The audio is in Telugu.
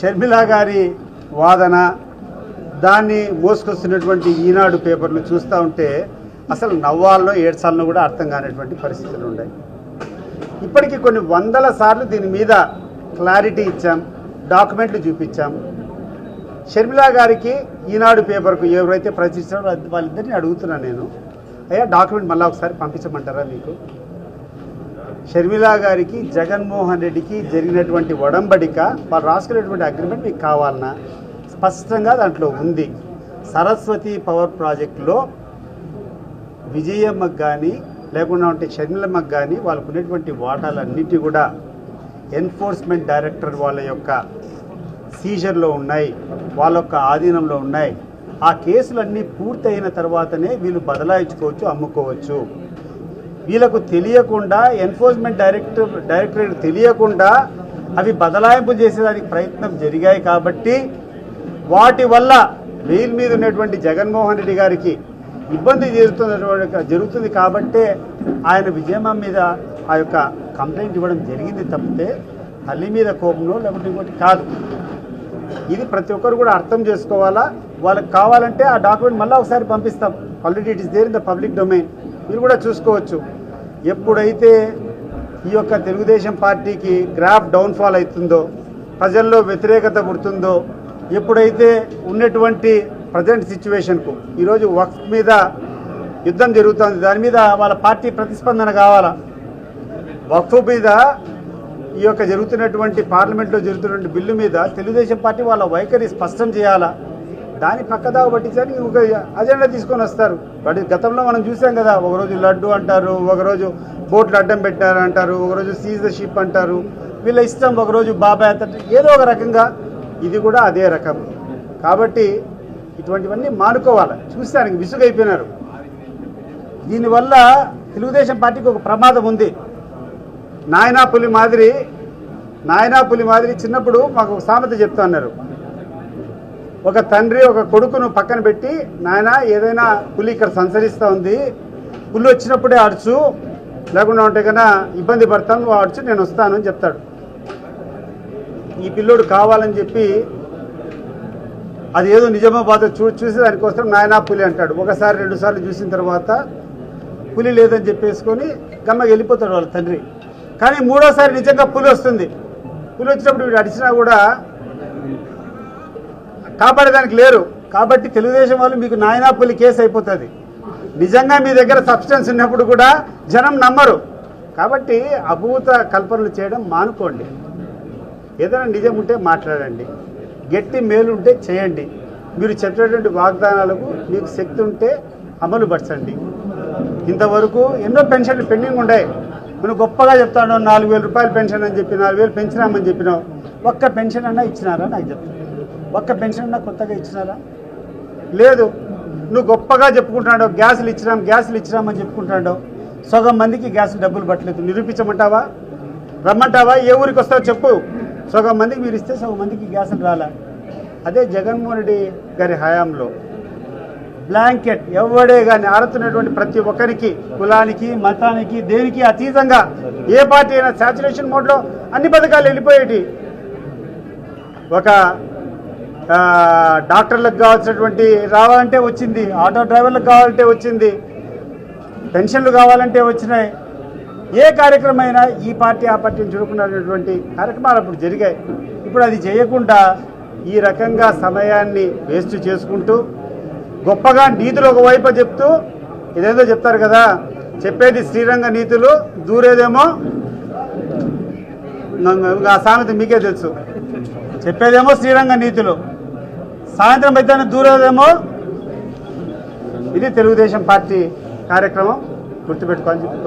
షర్మిల గారి వాదన దాన్ని మోసుకొస్తున్నటువంటి ఈనాడు పేపర్లు చూస్తూ ఉంటే అసలు నవ్వాలనో ఏడ్చాలనో కూడా అర్థం కానటువంటి పరిస్థితులు ఉన్నాయి. ఇప్పటికీ కొన్ని వందల సార్లు దీని మీద క్లారిటీ ఇచ్చాం డాక్యుమెంట్లు చూపించాం. షర్మిలా గారికి ఈనాడు పేపర్కు ఎవరైతే ప్రచురించారో వాళ్ళిద్దరిని అడుగుతున్నాను నేను. అయ్యా డాక్యుమెంట్ మళ్ళీ ఒకసారి పంపించమంటారా మీకు? షర్మిల గారికి జగన్మోహన్ రెడ్డికి జరిగినటువంటి ఒడంబడిక వాళ్ళు రాసుకునేటువంటి అగ్రిమెంట్ మీకు కావాలన్నా స్పష్టంగా దాంట్లో ఉంది. సరస్వతి పవర్ ప్రాజెక్టులో విజయమ్మకు కానీ లేకుండా ఉంటే షర్మిలమ్మకు కానీ వాళ్ళకు ఉన్నటువంటి వాటాలన్నిటి కూడా ఎన్ఫోర్స్మెంట్ డైరెక్టర్ వాళ్ళ యొక్క సీజర్లో ఉన్నాయి. వాళ్ళ యొక్క ఆధీనంలో ఉన్నాయి. ఆ కేసులన్నీ పూర్తయిన తర్వాతనే వీళ్ళు బదలాయించుకోవచ్చు అమ్ముకోవచ్చు. వీళ్ళకు తెలియకుండా ఎన్ఫోర్స్మెంట్ డైరెక్టర్ డైరెక్టరేట్ తెలియకుండా అవి బదలాయింపు చేసేదానికి ప్రయత్నం జరిగాయి కాబట్టి వాటి వల్ల బెయిల్ మీద ఉన్నటువంటి జగన్మోహన్ రెడ్డి గారికి ఇబ్బంది జరుగుతున్నటువంటి జరుగుతుంది కాబట్టే ఆయన విజయమ్మ మీద ఆ యొక్క కంప్లైంట్ ఇవ్వడం జరిగింది తప్పితే తల్లి మీద కోపంలో లేకుంటే ఇంకోటి కాదు. ఇది ప్రతి ఒక్కరు కూడా అర్థం చేసుకోవాలా? వాళ్ళకి కావాలంటే ఆ డాక్యుమెంట్ మళ్ళీ ఒకసారి పంపిస్తాం. Already it is there in the public domain మీరు కూడా చూసుకోవచ్చు. ఎప్పుడైతే ఈ యొక్క తెలుగుదేశం పార్టీకి గ్రాఫ్ డౌన్ఫాల్ అవుతుందో ప్రజల్లో వ్యతిరేకత పుడుతుందో ఎప్పుడైతే ఉన్నటువంటి ప్రజెంట్ సిచ్యువేషన్కు ఈరోజు వక్ఫ్ మీద యుద్ధం జరుగుతుంది దాని మీద వాళ్ళ పార్టీ ప్రతిస్పందన కావాలా? వక్ఫ్ మీద ఈ యొక్క జరుగుతున్నటువంటి పార్లమెంట్లో జరుగుతున్నటువంటి బిల్లు మీద తెలుగుదేశం పార్టీ వాళ్ళ వైఖరి స్పష్టం చేయాలా? దాని పక్కదా పట్టించని ఒక అజెండా తీసుకొని వస్తారు. వాటి గతంలో మనం చూసాం కదా ఒకరోజు లడ్డు అంటారు ఒకరోజు బోట్లు అడ్డం పెట్టారు అంటారు ఒకరోజు సీజ్ ద షిప్ అంటారు. వీళ్ళ ఇష్టం ఒకరోజు బాబాయ్ అంటారు ఏదో ఒక రకంగా ఇది కూడా అదే రకం. కాబట్టి ఇటువంటివన్నీ మానుకోవాలి. చూస్తానికి విసుగైపోయినారు. దీనివల్ల తెలుగుదేశం పార్టీకి ఒక ప్రమాదం ఉంది. నాయనా పులి మాదిరి నాయనా పులి మాదిరి చిన్నప్పుడు మాకు ఒక సామెత చెప్తా అన్నారు. ఒక తండ్రి ఒక కొడుకును పక్కన పెట్టి నాయన ఏదైనా పులి ఇక్కడ సంచరిస్తూ ఉంది. పులి వచ్చినప్పుడే అడుచు లేకుండా ఉంటే కన్నా ఇబ్బంది పడతాను నువ్వు అడుచు నేను వస్తాను అని చెప్తాడు. ఈ పిల్లోడు కావాలని చెప్పి అది ఏదో నిజమో బాధ చూ చూసి దానికోసం నాయనా పులి అంటాడు. ఒకసారి రెండుసార్లు చూసిన తర్వాత పులి లేదని చెప్పేసుకొని గమ్మకి వెళ్ళిపోతాడు వాళ్ళ తండ్రి. కానీ మూడోసారి నిజంగా పులి వస్తుంది. పులి వచ్చినప్పుడు వీడు అడిచినా కూడా కాపాడేదానికి లేరు. కాబట్టి తెలుగుదేశం వాళ్ళు మీకు నాయనా కేసు అయిపోతుంది. నిజంగా మీ దగ్గర సబ్స్టెన్స్ ఉన్నప్పుడు కూడా జనం నమ్మరు. కాబట్టి అభూత కల్పనలు చేయడం మానుకోండి. ఏదైనా నిజం ఉంటే మాట్లాడండి. గట్టి మేలు ఉంటే చేయండి. మీరు చెప్పేటువంటి వాగ్దానాలకు మీకు శక్తి ఉంటే అమలు పరచండి. ఇంతవరకు ఎన్నో పెన్షన్లు పెండింగ్ ఉండే. నువ్వు గొప్పగా చెప్తాను నాలుగు వేల రూపాయలు పెన్షన్ అని చెప్పి నాలుగు వేలు పెంచినామని చెప్పినావు. ఒక్క పెన్షన్ అన్నా ఇచ్చినారా? నాకు చెప్తాను ఒక్క పెన్షన్ అన్నా కొత్తగా ఇచ్చినారా? లేదు. నువ్వు గొప్పగా చెప్పుకుంటున్నాడు గ్యాసులు ఇచ్చినాం గ్యాసులు ఇచ్చినామని చెప్పుకుంటున్నాడు సగం మందికి గ్యాస్ డబ్బులు పట్టలేదు. నిరూపించమంటావా? రమ్మంటావా? ఏ ఊరికి వస్తావో చెప్పు. సగం మందికి మీరు ఇస్తే సగం మందికి గ్యాసులు రాలా. అదే జగన్మోహన్ రెడ్డి గారి హయాంలో బ్లాంకెట్ ఎవడే కానీ ఆడుతున్నటువంటి ప్రతి ఒక్కరికి కులానికి మతానికి దేనికి అతీతంగా ఏ పార్టీ అయినా శాచురేషన్ మోడ్లో అన్ని పథకాలు వెళ్ళిపోయేటి. ఒక డాక్టర్లకు కావాల్సినటువంటి రావాలంటే వచ్చింది ఆటో డ్రైవర్లకు కావాలంటే వచ్చింది పెన్షన్లు కావాలంటే వచ్చినాయి. ఏ కార్యక్రమం అయినా ఈ పార్టీ ఆ పార్టీని చూడుకున్నటువంటి కార్యక్రమాలు అప్పుడు జరిగాయి. ఇప్పుడు అది చేయకుండా ఈ రకంగా సమయాన్ని వేస్ట్ చేసుకుంటూ గొప్పగా నీతులు ఒకవైపు చెప్తూ ఇదేదో చెప్తారు కదా చెప్పేది శ్రీరంగ నీతులు దూరేదేమో ఆ సామెత మీకే తెలుసు. చెప్పేదేమో శ్రీరంగ నీతులు. సాయంత్రం మధ్యాహ్నం దూరేదేమో? ఇది తెలుగుదేశం పార్టీ కార్యక్రమం గుర్తుపెట్టుకోవాలని చెప్పి